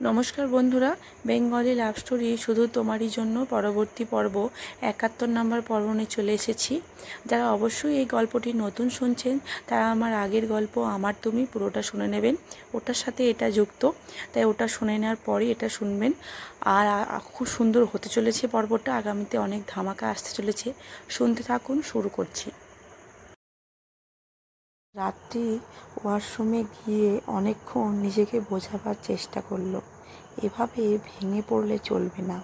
নমস্কার বন্ধুরা, Bengali love story শুধু তোমারই জন্য পরবর্তী পর্ব, একাত্তর নম্বর পর্ব নিয়ে চলে এসেছি। যারা অবশ্যই এই গল্পটি নতুন শুনছেন, তারা আমার আগের গল্প আমার তুমি পুরোটা শুনে নেবেন। ওটার সাথে এটা যুক্ত, তাই ওটা শুনে নেওয়ার পরে এটা শুনবেন। আর খুব সুন্দর হতে চলেছে পর্বটা, আগামীতে অনেক ধামাকা আসতে চলেছে। শুনতে থাকুন, শুরু করছি। রাত্রি ওয়াশরুমে গিয়ে অনেকক্ষণ নিজেকে বোঝাবার চেষ্টা করল। এভাবে ভেঙে পড়লে চলবে না।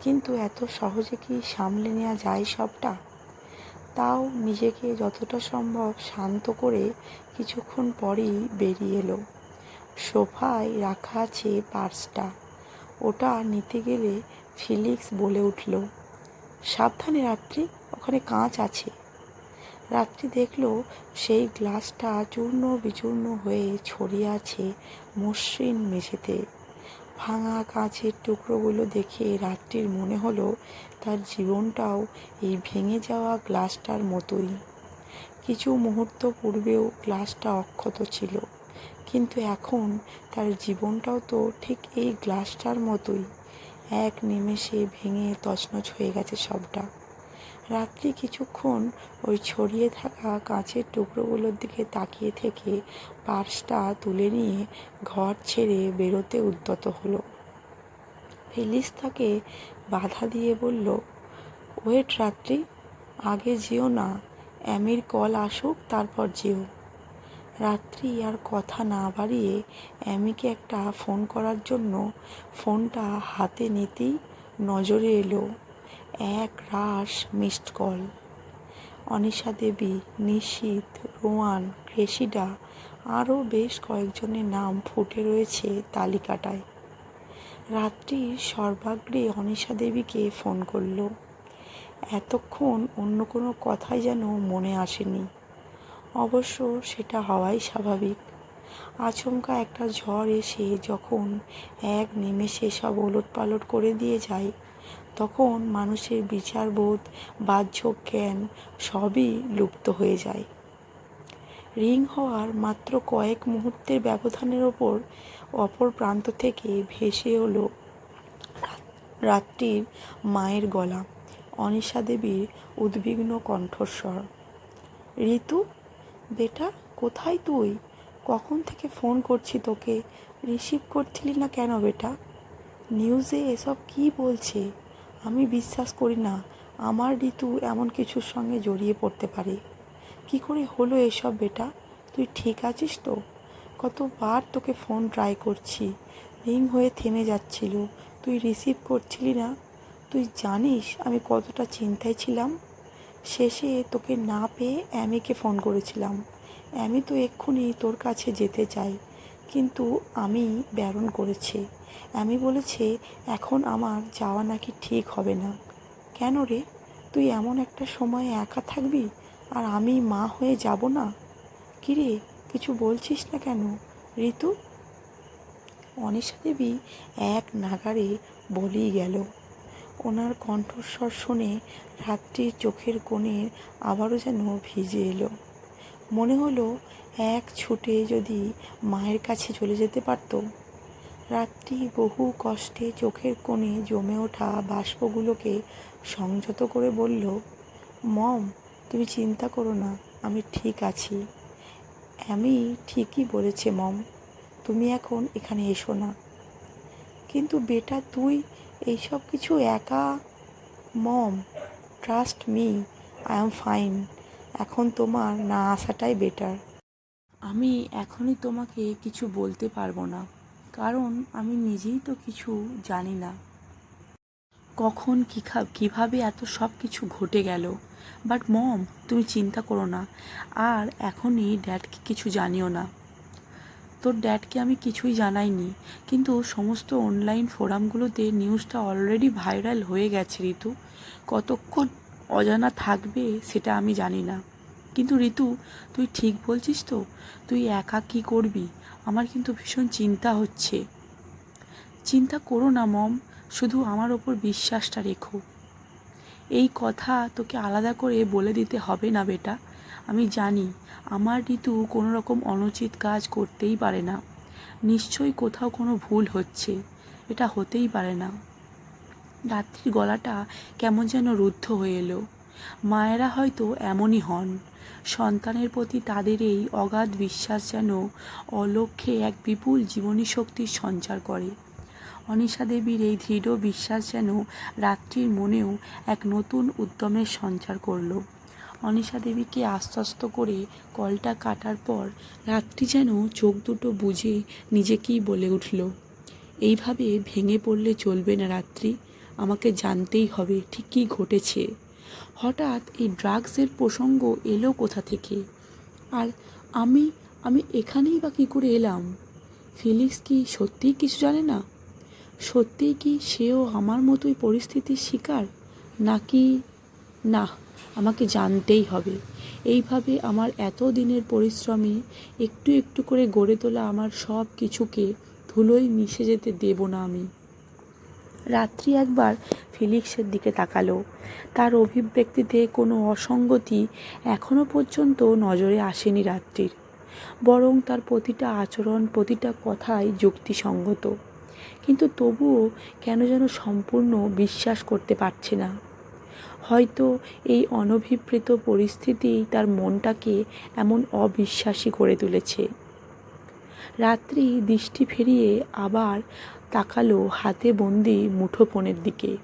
কিন্তু এত সহজে কি সামলে নেওয়া যায় সবটা? তাও নিজেকে যতটা সম্ভব শান্ত করে কিছুক্ষণ পরেই বেরিয়ে এলো। সোফায় রাখা আছে পার্সটা। ওটা নিতে গেলে ফিলিক্স বলে উঠল, সাবধানে রাত্রি, ওখানে কাঁচ আছে। রাত্রি দেখল সেই গ্লাসটা চূর্ণ বিচূর্ণ হয়ে ছড়িয়ে আছে মসৃণ মেঝেতে। ভাঙা কাঁচের টুকরোগুলো দেখে রাত্রির মনে হলো তার জীবনটাও এই ভেঙে যাওয়া গ্লাসটার মতোই। কিছু মুহূর্ত পূর্বেও গ্লাসটা অক্ষত ছিল, কিন্তু এখন তার জীবনটাও তো ঠিক এই গ্লাসটার মতোই। এক নিমেষে ভেঙে তছনছ হয়ে গেছে সবটা। রাত্রি কিছুক্ষণ ওই ছড়িয়ে থাকা কাঁচের টুকরোগুলোর দিকে তাকিয়ে থেকে পার্সটা তুলে নিয়ে ঘর ছেড়ে বেরোতে উদ্যত হলো। ফেলিস তাকে বাধা দিয়ে বলল, ওয়েট রাত্রি, আগে যেও না, অ্যামির কল আসুক, তারপর যেও। রাত্রি আর কথা না বাড়িয়ে অ্যামিকে একটা ফোন করার জন্য ফোনটা হাতে নিতেই নজরে এলো। এক রাস missed call. Anisha Devi, Nishit, Rowan Cressida আরও বেশ কয়েকজনের নাম ফুটে রয়েছে তালিকাটায়। রাত্রি সর্বাগ্রে অনিশা দেবীকে ফোন করল। এতক্ষণ অন্য কোনো কথাই যেন মনে আসেনি। অবশ্য সেটা হওয়াই স্বাভাবিক। আচমকা একটা ঝড় এসে যখন এক নিমেষে সব ওলট পালট করে দিয়ে যায় তখন মানুষের বিচারবোধ বাহ্য জ্ঞান সবই লুপ্ত হয়ে যায়। রিং হওয়ার মাত্র কয়েক মুহূর্তের ব্যবধানের ওপর অপর প্রান্ত থেকে ভেসে এলো রাত্রির মায়ের গলা, অনিশা দেবীর উদ্বিগ্ন কণ্ঠস্বর। ঋতু, বেটা, কোথায় তুই? কখন থেকে ফোন করছি তোকে? রিসিভ করছিলি না কেন, বেটা? নিউজে এসব কি বলছে? আমি বিশ্বাস করি না, আমার ঋতু এমন কিছুর সঙ্গে জড়িয়ে পড়তে পারে। কি করে হলো এসব বেটা? তুই ঠিক আছিস তো? কতবার তোকে ফোন ট্রাই করছি, রিং হয়ে থেমে যাচ্ছিল। তুই রিসিভ করছিলি না? তুই জানিস আমি কতটা চিন্তায় ছিলাম? শেষে তোকে না পেয়ে অ্যামিকে ফোন করেছিলাম। অ্যামি তো এক্ষুনি তোর কাছে যেতে চাই কিন্তু আমি বারণ করেছি। অ্যামি বলেছে, এখন আমার যাওয়া নাকি ঠিক হবে না। কেন রে? তুই এমন একটা সময় একা থাকবি? আর আমি মা হয়ে যাব না? কিরে, কিছু বলছিস না কেন, ঋতু? অনিশা দেবী এক নাগারে বলেই গেল। ওনার কণ্ঠস্বর শুনে রাত্রির চোখের কোণের আবারও যেন ভিজে এলো। মনে হলো, এক ছুটে যদি মায়ের কাছে চলে যেতে পারত রাত্রি বহু কষ্টে চোখের কোণে জমে ওঠা বাষ্পগুলোকে সংযত করে বলল, মম, তুমি চিন্তা করো না, আমি ঠিক আছি। আমি ঠিকই বলেছে, মম, তুমি এখন এখানে এসো না। কিন্তু বেটা, তুই এইসব কিছু একা? Mom, trust me, I am fine. এখন তোমার না আসাটাই বেটার। আমি এখনই তোমাকে কিছু বলতে পারব না। কারণ আমি নিজেই তো কিছু জানি না। কখন কী খা কীভাবে এত সব কিছু ঘটে গেল? বাট মম, তুমি চিন্তা করো না। আর এখনই ড্যাডকে কিছু জানিও না। তোর ড্যাডকে আমি কিছুই জানাইনি। কিন্তু সমস্ত অনলাইন ফোরামগুলোতে নিউজটা অলরেডি ভাইরাল হয়ে গেছে, ঋতু। কতক্ষণ অজানা থাকবে সেটা আমি জানি না। কিন্তু ঋতু, তুই ঠিক বলছিস তো? তুই একা কী করবি? আমার কিন্তু ভীষণ চিন্তা হচ্ছে। চিন্তা করো না, মম, শুধু আমার ওপর বিশ্বাসটা রেখো। এই কথা তোকে আলাদা করে বলে দিতে হবে না, বেটা। আমি জানি আমার ঋতু কোনো রকম অনুচিত কাজ করতেই পারে না। নিশ্চয়ই কোথাও কোনো ভুল হচ্ছে। এটা হতেই পারে না। রাত্রির গলাটা কেমন যেন রুদ্ধ হয়ে এলো। মায়েরা হয়তো এমনই হন। সন্তানের প্রতি তাদের এই অগাধ বিশ্বাস যেন অলক্ষ্যে এক বিপুল জীবনী শক্তির সঞ্চার করে। অনিশা দেবীর এই দৃঢ় বিশ্বাস যেন রাত্রির মনেও এক নতুন উদ্যমের সঞ্চার করল। অনিশা দেবীকে আশ্বস্ত করে কলটা কাটার পর রাত্রি যেন চোখ দুটো বুঝে নিজেকেই বলে উঠল, এইভাবে ভেঙে পড়লে চলবে না রাত্রি, আমাকে জানতেই হবে ঠিক কী ঘটেছে। হঠাৎ এই ড্রাগসের প্রসঙ্গ এলো কোথা থেকে? আর আমি আমি এখানেই বা কী করে এলাম? ফিলিক্স কি সত্যিই কিছু জানে না? সত্যিই কি সেও আমার মতোই পরিস্থিতির শিকার? নাকি, না, আমাকে জানতেই হবে। এইভাবে আমার এত দিনের পরিশ্রমে একটু একটু করে গড়ে তোলা আমার সব কিছুকে ধুলোয় মিশে যেতে দেব না আমি। রাত্রি একবার ফিলিক্সের দিকে তাকালো। তার অভিব্যক্তিতে কোনো অসঙ্গতি এখনও পর্যন্ত নজরে আসেনি রাত্রির। বরং তার প্রতিটা আচরণ, প্রতিটা কথাই যুক্তিসঙ্গত। কিন্তু তবুও কেন যেন সম্পূর্ণ বিশ্বাস করতে পারছে না। হয়তো এই অনভিপ্রেত পরিস্থিতি তার মনটাকে এমন অবিশ্বাসী করে তুলেছে। রাত্রি দৃষ্টি ফিরিয়ে আবার তাকালো হাতে বন্দি মুঠোফোনের দিকে।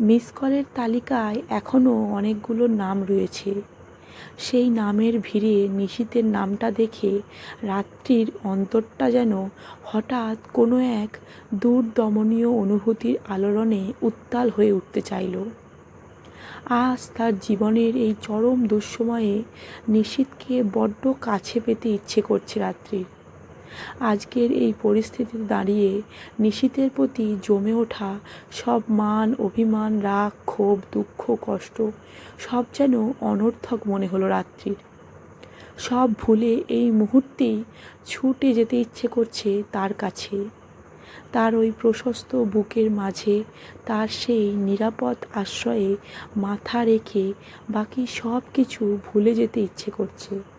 মিস কলের তালিকায় এখনও অনেকগুলো নাম রয়েছে। সেই নামের ভিড়ে নিশীতের নামটা দেখে রাত্রির অন্তরটা যেন হঠাৎ কোনো এক দূরদমনীয় অনুভূতির আলোড়নে উত্তাল হয়ে উঠতে চাইল। আজ তার জীবনের এই চরম দুঃসময়ে নিশীথকে বড্ড কাছে পেতে ইচ্ছে করছে রাত্রির। আজকের এই পরিস্থিতিতে দাঁড়িয়ে নিশীথের প্রতি জমে ওঠা সব মান, অভিমান, রাগ, ক্ষোভ, দুঃখ, কষ্ট, সব যেন অনর্থক মনে হলো রাত্রির। সব ভুলে এই মুহূর্তেই ছুটে যেতে ইচ্ছে করছে তার কাছে। তার ওই প্রশস্ত বুকের মাঝে তার সেই নিরাপদ আশ্রয়ে মাথা রেখে বাকি সব কিছু ভুলে যেতে ইচ্ছে করছে।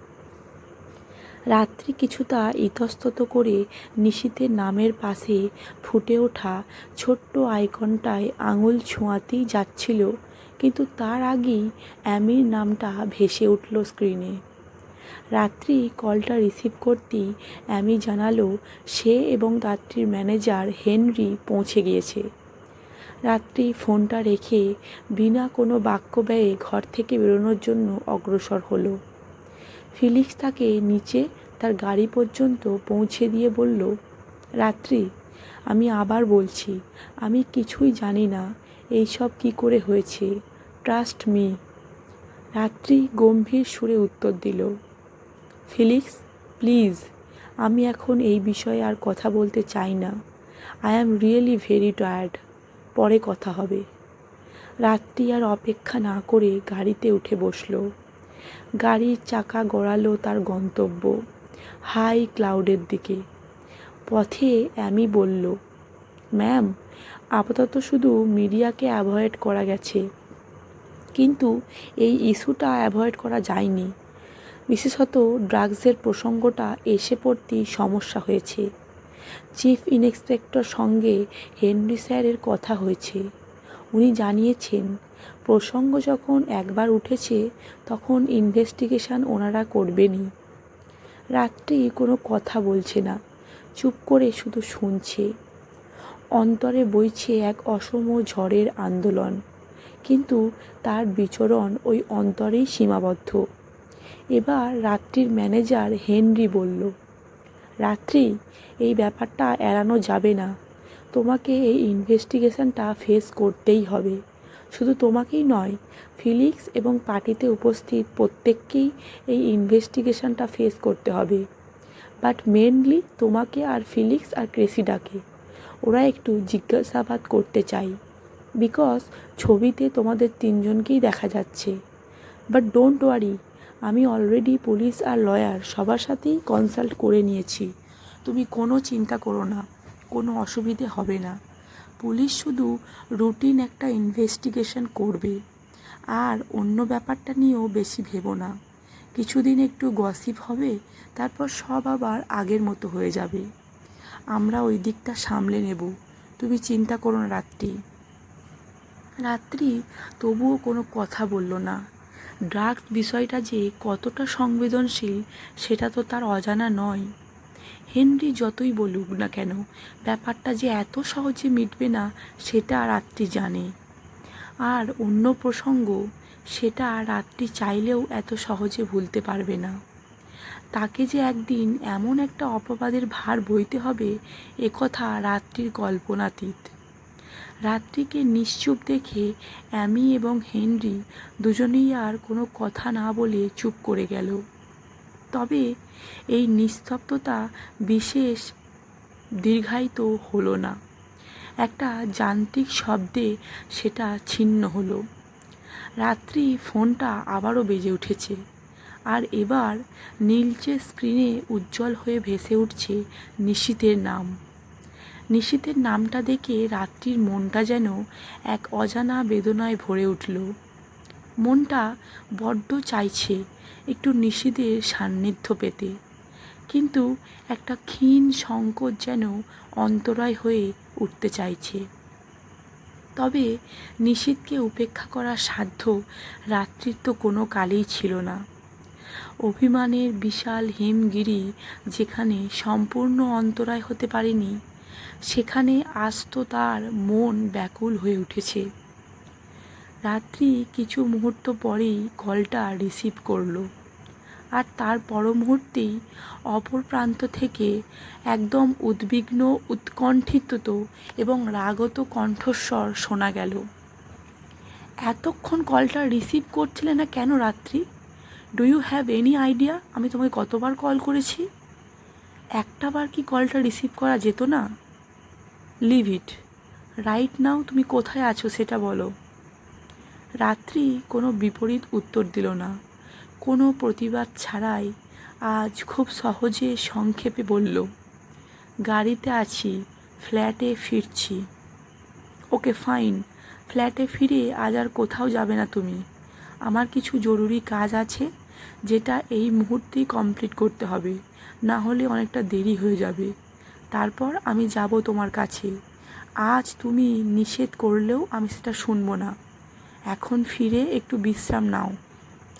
রাত্রি কিছুটা ইতস্তত করে নিশীতের নামের পাশে ফুটে ওঠা ছোট্ট আইকনটায় আঙুল ছোঁয়াতেই যাচ্ছিল, কিন্তু তার আগেই অ্যামির নামটা ভেসে উঠল স্ক্রিনে। রাত্রি কলটা রিসিভ করতেই অ্যামি জানালো, সে এবং রাত্রির ম্যানেজার হেনরি পৌঁছে গিয়েছে। রাত্রি ফোনটা রেখে বিনা কোনো বাক্য ব্যয়ে ঘর থেকে বেরোনোর জন্য অগ্রসর হলো। ফিলিক্স তাকে নিচে তার গাড়ি পর্যন্ত পৌঁছে দিয়ে বলল, রাত্রি, আমি আবার বলছি, আমি কিছুই জানি না এইসব কি করে হয়েছে। ট্রাস্ট মি রাত্রি গম্ভীর সুরে উত্তর দিল, ফিলিক্স প্লিজ আমি এখন এই বিষয়ে আর কথা বলতে চাই না। I am really very tired পরে কথা হবে। রাত্রি আর অপেক্ষা না করে গাড়িতে উঠে বসল। গাড়ির চাকা গড়ালো তার গন্তব্য, হাই ক্লাউডের দিকে। পথে অ্যামি বলল, ম্যাম, আপাতত শুধু মিডিয়াকে অ্যাভয়েড করা গেছে। কিন্তু এই ইস্যুটা অ্যাভয়েড করা যায়নি। বিশেষত ড্রাগসের প্রসঙ্গটা এসে পড়তেই সমস্যা হয়েছে। চিফ ইন্সপেক্টর সঙ্গে হেনরি স্যারের কথা হয়েছে। উনি জানিয়েছেন প্রসঙ্গ যখন একবার উঠেছে, তখন ইনভেস্টিগেশন ওনারা করবেনই। রাত্রি কোনো কথা বলছে না, চুপ করে শুধু শুনছে। অন্তরে বইছে এক অসম ঝড়ের আন্দোলন, কিন্তু তার বিচরণ ওই অন্তরেই সীমাবদ্ধ। এবার রাত্রির ম্যানেজার হেনরি বলল, রাত্রি, এই ব্যাপারটা এড়ানো যাবে না। তোমাকে এই ইনভেস্টিগেশনটা ফেস করতেই হবে। শুধু তোমাকেই নয়, ফিলিক্স এবং পার্টিতে উপস্থিত প্রত্যেককেই এই ইনভেস্টিগেশনটা ফেস করতে হবে। বাট মেনলি তোমাকে আর ফিলিক্স আর ক্রেসিডাকে, ওরা একটু জিজ্ঞাসাবাদ করতে চাই। বিকজ ছবিতে তোমাদের তিনজনকেই দেখা যাচ্ছে। বাট ডোন্ট ওয়ারি আমি অলরেডি পুলিশ আর লয়ার সবার সাথেই কনসাল্ট করে নিয়েছি। তুমি কোনো চিন্তা করো না, কোনো অসুবিধে হবে না। পুলিশ শুধু রুটিন একটা ইনভেস্টিগেশন করবে। আর অন্য ব্যাপারটা নিয়েও বেশি ভেবো না। কিছুদিন একটু গসিপ হবে, তারপর সব আবার আগের মতো হয়ে যাবে। আমরা ওই দিকটা সামলে নেব। তুমি চিন্তা করো না, রাত্রি। রাত্রি তবুও কোনো কথা বলল না। ড্রাগস বিষয়টা যে কতটা সংবেদনশীল, সেটা তো তার অজানা নয়। হেনরি যতই বলুক না কেন, ব্যাপারটা যে এত সহজে মিটবে না, সেটা রাত্রি জানে। আর অন্য প্রসঙ্গ, সেটা রাত্রি চাইলেও এত সহজে ভুলতে পারবে না। তাকে যে একদিন এমন একটা অপবাদের ভার বইতে হবে একথা রাত্রির কল্পনাতীত। রাত্রিকে নিশ্চুপ দেখে অ্যামি এবং হেনরি দুজনেই আর কোনো কথা না বলে চুপ করে গেল। তবে এই নিস্তব্ধতা বিশেষ দীর্ঘায়িত হলো না। একটা যান্ত্রিক শব্দে সেটা ছিন্ন হলো। রাত্রি ফোনটা আবারও বেজে উঠেছে আর এবার নীলচে স্ক্রিনে উজ্জ্বল হয়ে ভেসে উঠছে নিশীতের নাম। নিশীতের নামটা দেখে রাত্রির মনটা যেন এক অজানা বেদনায় ভরে উঠল। মনটা বড্ড চাইছে একটু নিশীদের সান্নিধ্য পেতে। কিন্তু একটা ক্ষীণ সংকোচ যেন অন্তরায় হয়ে উঠতে চাইছে। তবে নিশীথকে উপেক্ষা করার সাধ্য রাত্রির তো কোনো কালেই ছিল না। অভিমানের বিশাল হিমগিরি যেখানে সম্পূর্ণ অন্তরায় হতে পারেনি, সেখানে আজ তো তার মন ব্যাকুল হয়ে উঠেছে। রাত্রি কিছু মুহূর্ত পরেই কলটা রিসিভ করল। আর তার পর মুহূর্তেই অপর প্রান্ত থেকে একদম উদ্বিগ্ন উৎকণ্ঠিত এবং রাগত কণ্ঠস্বর শোনা গেল। এতক্ষণ কলটা রিসিভ করছিলে না কেন Ratri? Do you have any idea আমি তোমাকে কতবার কল করেছি। একটা বার কি কলটা রিসিভ করা যেত না? লিভ ইট রাইট নাও তুমি কোথায় আছো সেটা বলো। রাত্রি কোনো বিপরীত উত্তর দিল না। কোনো প্রতিবাদ ছাড়াই আজ খুব সহজে সংক্ষেপে বলল, গাড়িতে আছি, ফ্ল্যাটে ফিরছি। Okay, fine. ফ্ল্যাটে ফিরে আজ আর কোথাও যাবে না তুমি। আমার কিছু জরুরি কাজ আছে, যেটা এই মুহূর্তেই কমপ্লিট করতে হবে। না হলে অনেকটা দেরি হয়ে যাবে। তারপর আমি যাব তোমার কাছে। আজ তুমি নিষেধ করলেও আমি সেটা শুনব না। এখন ফিরে একটু বিশ্রাম নাও।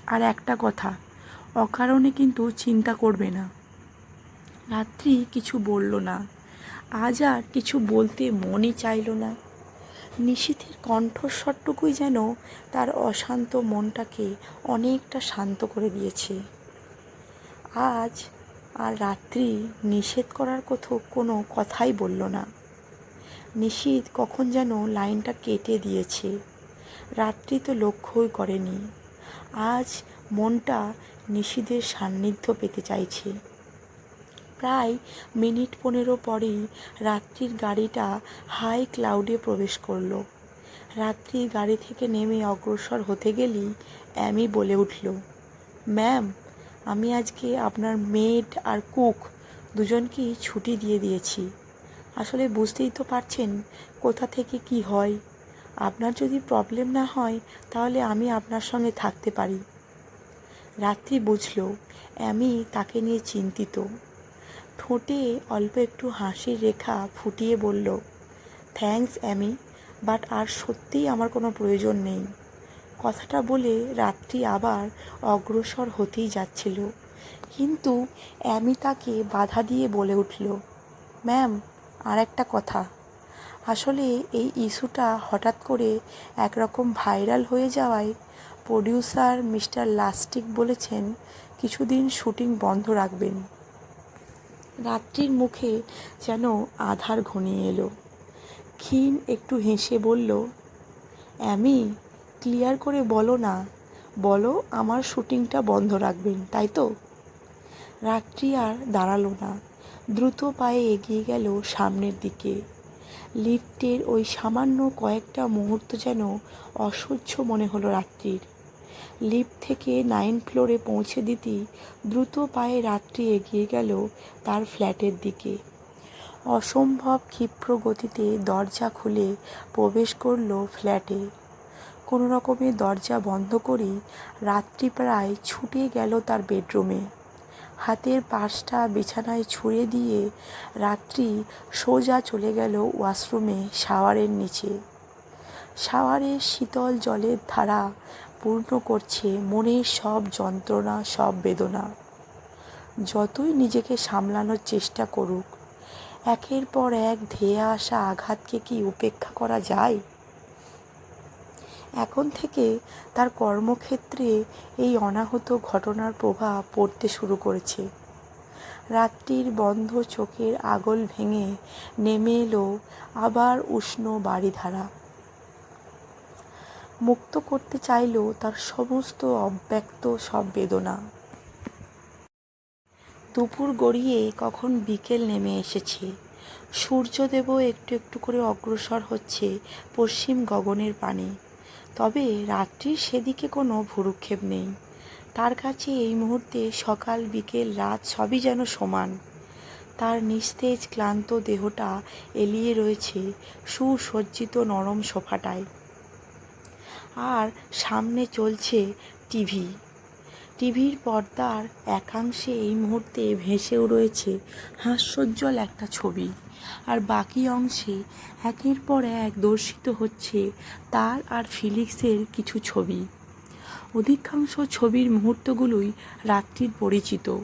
আর একটা কথা, অকারণে কিন্তু চিন্তা করবে না। রাত্রি কিছু বলল না। আজ আর কিছু বলতে মনই চাইল না। নিশীথের কণ্ঠস্বরটুকুই যেন তার অশান্ত মনটাকে অনেকটা শান্ত করে দিয়েছে। আজ আর রাত্রি নিষেধ করার কোথাও কোনো কথাই বলল না। নিশীথ কখন যেন লাইনটা কেটে দিয়েছে। রাত্রি তো লক্ষ্যই করেনি। আজ মনটা নিশীদের সান্নিধ্য পেতে চাইছে। প্রায় মিনিট পনেরো পরেই রাত্রির গাড়িটা হাই ক্লাউডে প্রবেশ করল। রাত্রি গাড়ি থেকে নেমে অগ্রসর হতে গেলেই অ্যামি বলে উঠল, ম্যাম, আমি আজকে আপনার মেড আর কুক দুজনকেই ছুটি দিয়ে দিয়েছি। আসলে বুঝতেই তো পারছেন কোথা থেকে কি হয়। আপনার যদি প্রবলেম না হয়, তাহলে আমি আপনার সঙ্গে থাকতে পারি। রাত্রি বুঝল, অ্যামি তাকে নিয়ে চিন্তিত। ঠোঁটে অল্প একটু হাসির রেখা ফুটিয়ে বলল থ্যাঙ্কস অ্যামি বাট আর সত্যিই আমার কোনো প্রয়োজন নেই। কথাটা বলে রাত্রি আবার অগ্রসর হতেই যাচ্ছিল। কিন্তু অ্যামি তাকে বাধা দিয়ে বলে উঠল ম্যাম আর একটা কথা। আসলে এই ইস্যুটা হঠাৎ করে একরকম ভাইরাল হয়ে যাওয়ায় প্রডিউসার মিস্টার লাস্টিক বলেছেন, কিছুদিন শুটিং বন্ধ রাখবেন। রাত্রির মুখে যেন আধার ঘনিয়ে এলো। ক্ষীণ একটু হেসে বলল, অ্যামি, ক্লিয়ার করে বলো না, বলো আমার শুটিংটা বন্ধ রাখবেন, তাই তো? রাত্রি আর দাঁড়াল না। দ্রুত পায়ে এগিয়ে গেল সামনের দিকে। লিফটের ওই সামান্য কয়েকটা মুহূর্ত যেন অসহ্য মনে হলো রাত্রির। লিফট থেকে নাইন ফ্লোরে পৌঁছে দিতেই দ্রুত পায়ে রাত্রি এগিয়ে গেল তার ফ্ল্যাটের দিকে। অসম্ভব ক্ষিপ্র গতিতে দরজা খুলে প্রবেশ করল ফ্ল্যাটে। কোনো রকমে দরজা বন্ধ করেই রাত্রি প্রায় ছুটে গেল তার বেডরুমে। হাতের পাশটা বিছানায় ছুঁড়ে দিয়ে রাত্রি সোজা চলে গেল ওয়াশরুমে শাওয়ারের নিচে। শাওয়ারের শীতল জলের ধারা পূর্ণ করছে মনের সব যন্ত্রণা, সব বেদনা। যতই নিজেকে সামলানোর চেষ্টা করুক, একের পর এক ধেয়ে আসা আঘাতকে কি উপেক্ষা করা যায়? এখন থেকে তার কর্মক্ষেত্রে এই অনাহত ঘটনার প্রভাব পড়তে শুরু করেছে। রাত্রির বন্ধ চোখের আগল ভেঙে নেমে এলো আবার উষ্ণ বাড়িধারা। মুক্ত করতে চাইল তার সমস্ত অব্যক্ত সব বেদনা। দুপুর গড়িয়ে কখন বিকেল নেমে এসেছে। সূর্যদেবও একটু একটু করে অগ্রসর হচ্ছে পশ্চিম গগনের পানে। তবে রাত্রির সেদিকে কোনো ভুরুক্ষেপ নেই। তার কাছে এই মুহূর্তে সকাল, বিকেল, রাত সবই যেন সমান। তার নিস্তেজ, ক্লান্ত দেহটা এলিয়ে রয়েছে সুসজ্জিত নরম সোফাটায়। আর সামনে চলছে টিভি। টিভির পর্দার একাংশে এই মুহূর্তে ভেসেও রয়েছে হাস্যোজ্জ্বল একটা ছবি। আর বাকি অংশে একের পর এক দর্শিত হচ্ছে তার আর ফিলিক্সের কিছু ছবি। অধিকাংশ ছবির মুহূর্তগুলোই রাত্রির পরিচিত।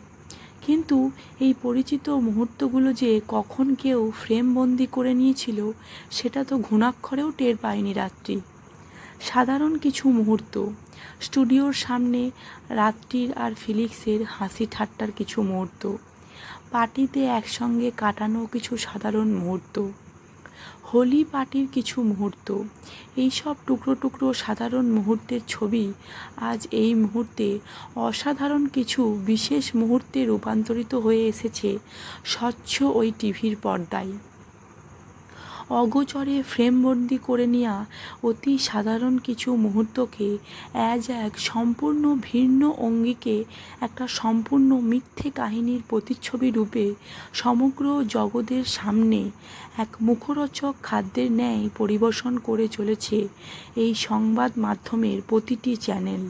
কিন্তু এই পরিচিত মুহূর্তগুলো যে কখন কেউ ফ্রেমবন্দি করে নিয়েছিল, সেটা তো ঘুণাক্ষরেও টের পায়নি রাত্রি। সাধারণ কিছু মুহূর্ত, স্টুডিওর সামনে রাত্রির আর ফিলিক্সের হাসি ঠাট্টার কিছু মুহূর্ত। পার্টিতে একসঙ্গে কাটানো কিছু সাধারণ মুহূর্ত। হোলি পার্টির কিছু মুহূর্ত। এই সব টুকরো টুকরো সাধারণ মুহূর্তের ছবি আজ এই মুহূর্তে অসাধারণ কিছু বিশেষ মুহূর্তে রূপান্তরিত হয়ে এসেছে স্বচ্ছ ওই টিভির পর্দায়। অগোচরে ফ্রেমবন্দি করে নেওয়া অতি সাধারণ কিছু মুহূর্তকে অ্যাজ এক সম্পূর্ণ ভিন্ন অঙ্গিকে একটা সম্পূর্ণ মিথ্যে কাহিনীর প্রতিচ্ছবি রূপে সমগ্র জগতের সামনে এক মুখরোচক খাদ্যের ন্যায় পরিবেশন করে চলেছে এই সংবাদ মাধ্যমের প্রতিটি চ্যানেল।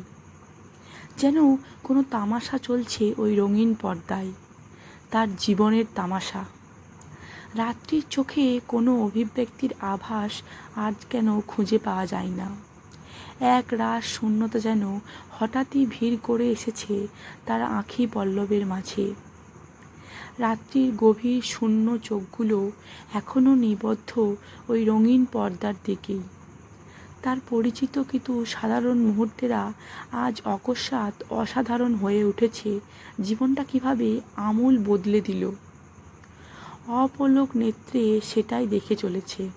যেন কোনো তামাশা চলছে ওই রঙিন পর্দায়। তার জীবনের তামাশা। রাত্রির চোখে কোনো অভিব্যক্তির আভাস আজ কেন খুঁজে পাওয়া যায় না। এক রাস শূন্যতা যেন হঠাৎই ভিড় করে এসেছে তার আঁখি পল্লবের মাঝে। রাত্রির গভীর শূন্য চোখগুলো এখনও নিবদ্ধ ওই রঙিন পর্দার দিকেই। তার পরিচিত কিন্তু সাধারণ মুহূর্তেরা আজ অকস্মাৎ অসাধারণ হয়ে উঠেছে। জীবনটা কীভাবে আমূল বদলে দিল। অপলক নেত্রে সেটাই দেখে চলেছে।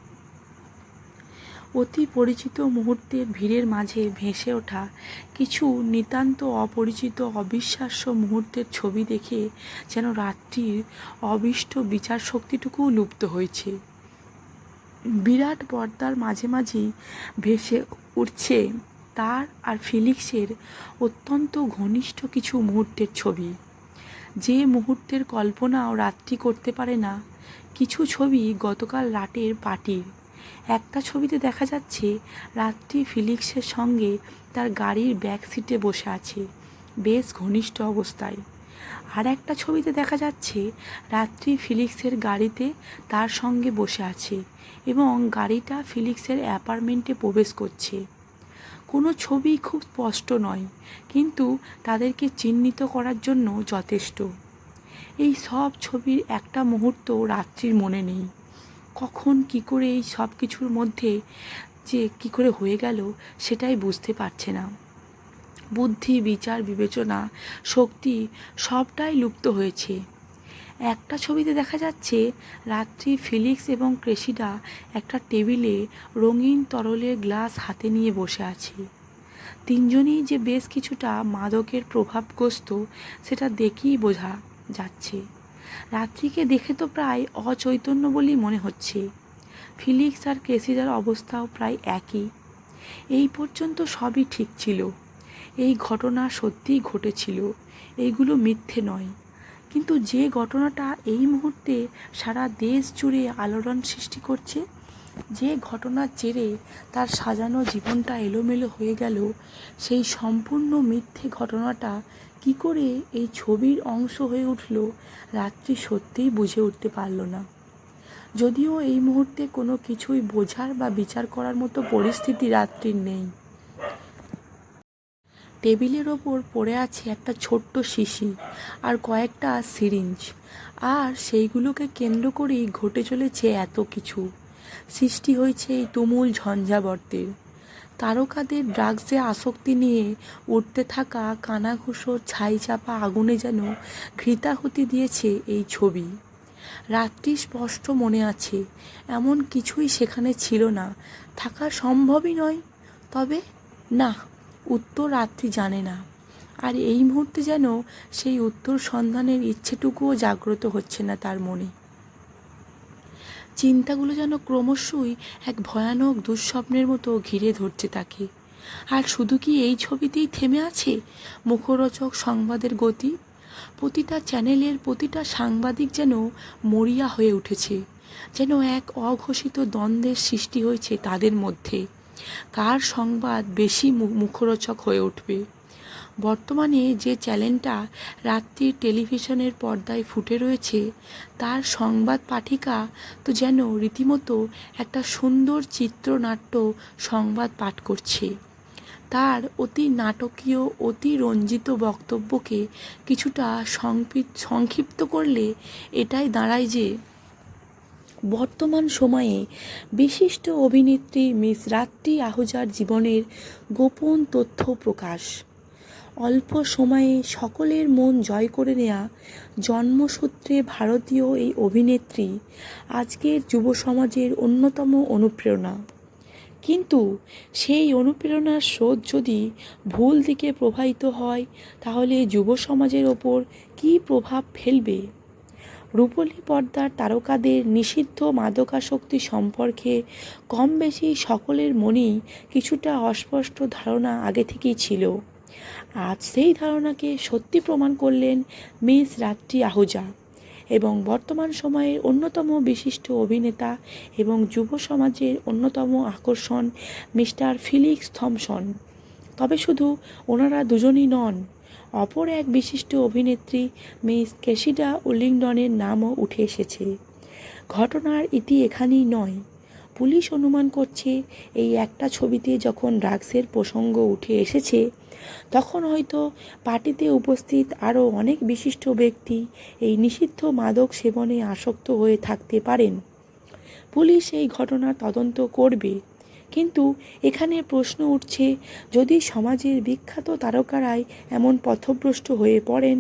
অতি পরিচিত মুহূর্তের ভিড়ের মাঝে ভেসে ওঠা কিছু নিতান্ত অপরিচিত অবিশ্বাস্য মুহূর্তের ছবি দেখে যেন রাত্রির অবিষ্ট বিচার শক্তিটুকুও লুপ্ত হয়েছে। বিরাট পর্দার মাঝে মাঝেই ভেসে উঠছে তার আর ফিলিক্সের অত্যন্ত ঘনিষ্ঠ কিছু মুহূর্তের ছবি। যে মুহূর্তের কল্পনাও রাত্রি করতে পারে না, কিছু ছবি গতকাল রাতের পার্টির। একটা ছবিতে দেখা যাচ্ছে, রাত্রি ফিলিক্সের সঙ্গে তার গাড়ির ব্যাক সিটে বসে আছে, বেশ ঘনিষ্ঠ অবস্থায়। আর একটা ছবিতে দেখা যাচ্ছে, রাত্রি ফিলিক্সের গাড়িতে তার সঙ্গে বসে আছে এবং গাড়িটা ফিলিক্সের অ্যাপার্টমেন্টে প্রবেশ করছে। কোনো ছবি খুব স্পষ্ট নয়, কিন্তু তাদেরকে চিহ্নিত করার জন্য যথেষ্ট। এই সব ছবির একটা মুহূর্ত রাত্রির মনে নেই। কখন কি করে এই সব কিছুর মধ্যে যে কি করে হয়ে গেল সেটাই বুঝতে পারছে না। বুদ্ধি, বিচার, বিবেচনা, শক্তি সবটাই লুপ্ত হয়েছে। একটা ছবিতে দেখা যাচ্ছে রাত্রি ফিলিক্স এবং ক্রেসিডা একটা টেবিলে রঙিন তরলের গ্লাস হাতে নিয়ে বসে আছে। তিনজনেই যে বেশ কিছুটা মাদকের প্রভাবগ্রস্ত, সেটা দেখেই বোঝা যাচ্ছে। রাত্রিকে দেখে তো প্রায় অচৈতন্য বলেই মনে হচ্ছে। ফিলিক্স আর ক্রেসিডার অবস্থাও প্রায় একই। এই পর্যন্ত সবই ঠিক ছিল। এই ঘটনা সত্যিই ঘটেছিল। এইগুলো মিথ্যে নয়। কিন্তু যে ঘটনাটা এই মুহূর্তে সারা দেশ জুড়ে আলোড়ন সৃষ্টি করছে, যে ঘটনার জেরে তার সাজানো জীবনটা এলোমেলো হয়ে গেল, সেই সম্পূর্ণ মিথ্যে ঘটনাটা কি করে এই ছবির অংশ হয়ে উঠল রাত্রি সত্যিই বুঝে উঠতে পারল না। যদিও এই মুহূর্তে কোনো কিছুই বোঝার বা বিচার করার মতো পরিস্থিতি রাত্রির নেই। টেবিলের ওপর পড়ে আছে একটা ছোট্ট শিশি আর কয়েকটা সিরিঞ্জ। আর সেইগুলোকে কেন্দ্র করেই ঘটে চলেছে এত কিছু। সৃষ্টি হয়েছে এই তুমুল ঝঞ্ঝাবর্তের। তারকাদের ড্রাগসে আসক্তি নিয়ে উঠতে থাকা কানাঘুষোর ছাই চাপা আগুনে যেন ঘৃতাহুতি দিয়েছে এই ছবি। রাত্রি স্পষ্ট মনে আছে, এমন কিছুই সেখানে ছিল না। থাকা সম্ভবই নয়। তবে না উত্তর রাত্রি জানে না। আর এই মুহূর্তে যেন সেই উত্তর সন্ধানের ইচ্ছেটুকুও জাগ্রত হচ্ছে না তার মনে। চিন্তাগুলো যেন ক্রমশই এক ভয়ানক দুঃস্বপ্নের মতো ঘিরে ধরছে তাকে। আর শুধু কি এই ছবিতেই থেমে আছে মুখরোচক সংবাদের গতি? প্রতিটা চ্যানেলের প্রতিটা সাংবাদিক যেন মরিয়া হয়ে উঠেছে, যেন এক অঘোষিত দ্বন্দ্বের সৃষ্টি হয়েছে তাদের মধ্যে। কার সংবাদ বেশি মুখরোচক হয়ে উঠবে? বর্তমানে যে চ্যানেলটা রাত্রির টেলিভিশনের পর্দায় ফুটে রয়েছে, তার সংবাদ পাঠিকা তো যেন রীতিমতো একটা সুন্দর চিত্রনাট্য সংবাদ পাঠ করছে। তার অতি নাটকীয়, অতি রঞ্জিত বক্তব্যকে কিছুটা সংক্ষিপ্ত করলে এটাই দাঁড়ায় যে বর্তমান সময়ে বিশিষ্ট অভিনেত্রী মিস রাত্রি আহুজার জীবনের গোপন তথ্য প্রকাশ। অল্প সময়ে সকলের মন জয় করে নেয়া জন্মসূত্রে ভারতীয় এই অভিনেত্রী আজকের যুব সমাজের অন্যতম অনুপ্রেরণা। কিন্তু সেই অনুপ্রেরণার স্রোত যদি ভুল দিকে প্রবাহিত হয়, তাহলে যুব সমাজের ওপর কী প্রভাব ফেলবে? রূপলী পর্দার তারকাদের নিষিদ্ধ মাদকাসক্তি সম্পর্কে কম বেশি সকলের মনেই কিছুটা অস্পষ্ট ধারণা আগে থেকেই ছিল। আজ সেই ধারণাকে সত্যি প্রমাণ করলেন মিস রাত্রি আহুজা এবং বর্তমান সময়ের অন্যতম বিশিষ্ট অভিনেতা এবং যুব সমাজের অন্যতম আকর্ষণ মিস্টার ফিলিক্স থমসন। তবে শুধু ওনারা দুজনই নন অপর এক বিশিষ্ট অভিনেত্রী মিস কেশিডা উলিংডনের নামও উঠে এসেছে। ঘটনার ইতি এখানেই নয়। পুলিশ অনুমান করছে, এই একটা ছবিতে যখন ড্রাগসের প্রসঙ্গ উঠে এসেছে, তখন হয়তো পার্টিতে উপস্থিত আরও অনেক বিশিষ্ট ব্যক্তি এই নিষিদ্ধ মাদক সেবনে আসক্ত হয়ে থাকতে পারেন। পুলিশ এই ঘটনার তদন্ত করবে। কিন্তু এখানে প্রশ্ন উঠছে, যদি সমাজের বিখ্যাত তারকারাই এমন পথভ্রষ্ট হয়ে পড়েন,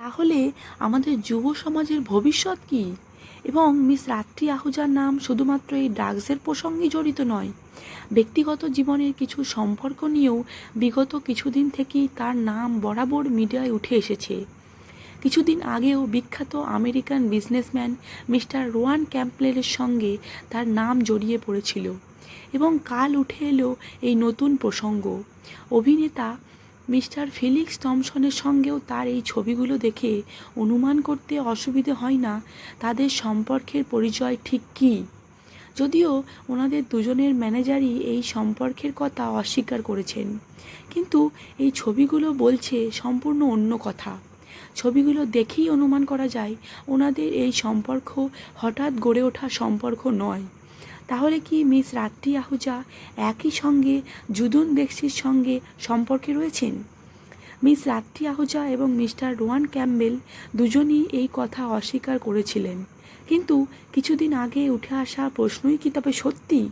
তাহলে আমাদের যুব সমাজের ভবিষ্যৎ কী? এবং মিস রাত্রি আহুজার নাম শুধুমাত্র এই ড্রাগসের প্রসঙ্গে জড়িত নয়, ব্যক্তিগত জীবনের কিছু সম্পর্ক নিয়েও বিগত কিছুদিন থেকেই তার নাম বরাবর মিডিয়ায় উঠে এসেছে। কিছুদিন আগেও বিখ্যাত আমেরিকান বিজনেসম্যান মিস্টার রোয়ান ক্যাম্পলের সঙ্গে তার নাম জড়িয়ে পড়েছিল। এবং কাল উঠে এলো এই নতুন প্রসঙ্গ। অভিনেতা মিস্টার ফিলিক্স থমসনের সঙ্গেও তার এই ছবিগুলো দেখে অনুমান করতে অসুবিধে হয় না, তাদের সম্পর্কের পরিচয় ঠিক কী? যদিও ওনাদের দুজনের ম্যানেজারই এই সম্পর্কের কথা অস্বীকার করেছেন। কিন্তু এই ছবিগুলো বলছে সম্পূর্ণ অন্য কথা। ছবিগুলো দেখেই অনুমান করা যায়, ওনাদের এই সম্পর্ক হঠাৎ গড়ে ওঠা সম্পর্ক নয়। তাহলে কি মিস রাত্রি আহুজা একই সঙ্গে জুদুন বেক্সির সঙ্গে সম্পর্কে রয়েছেন? মিস রাত্রি আহুজা এবং মিস্টার রোয়ান ক্যাম্বেল দুজনই এই কথা অস্বীকার করেছিলেন। কিন্তু কিছুদিন আগে উঠে আসা প্রশ্নই কি তবে সত্যি?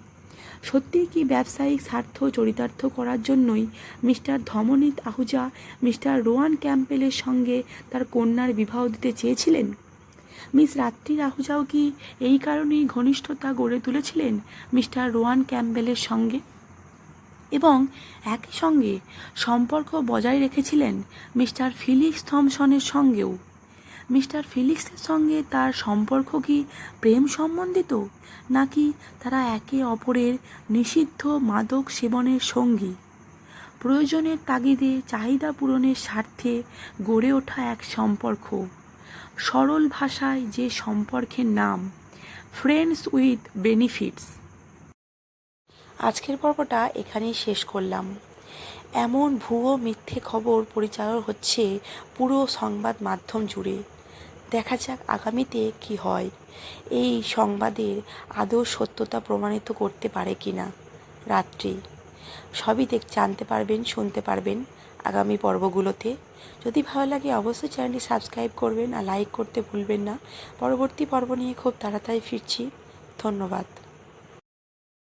সত্যিই কি ব্যবসায়িক স্বার্থ চরিতার্থ করার জন্যই মিস্টার ধমনীত আহুজা মিস্টার রোয়ান ক্যাম্পেলের সঙ্গে তার কন্যার বিবাহ দিতে চেয়েছিলেন? মিস রাত্রি রাহুজাও কি এই কারণেই ঘনিষ্ঠতা গড়ে তুলেছিলেন মিস্টার রোয়ান ক্যাম্পবেলের সঙ্গে? এবং একই সঙ্গে সম্পর্ক বজায় রেখেছিলেন মিস্টার ফিলিক্স থমসনের সঙ্গেও। মিস্টার ফিলিক্সের সঙ্গে তার সম্পর্ক কি প্রেম সম্বন্ধিত, নাকি তারা একে অপরের নিষিদ্ধ মাদক সেবনের সঙ্গী? প্রয়োজনের তাগিদে চাহিদা পূরণের স্বার্থে গড়ে ওঠা এক সম্পর্ক। সরল ভাষায় যে সম্পর্কের নাম ফ্রেন্ডস উইথ বেনিফিটস আজকের পর্বটা এখানেই শেষ করলাম। এমন ভুয়ো মিথ্যে খবর পরিচালন হচ্ছে পুরো সংবাদ মাধ্যম জুড়ে। দেখা যাক আগামীতে কি হয়। এই সংবাদের আদৌ সত্যতা প্রমাণিত করতে পারে কি না রাত্রি। সবই দেখ, জানতে পারবেন, শুনতে পারবেন। আগামী পর্বগুলোতে। যদি ভালো লাগে অবশ্যই চ্যানেলটি সাবস্ক্রাইব করবেন আর লাইক করতে ভুলবেন না। পরবর্তী পর্ব নিয়ে খুব তাড়াতাড়ি ফিরছি। ধন্যবাদ।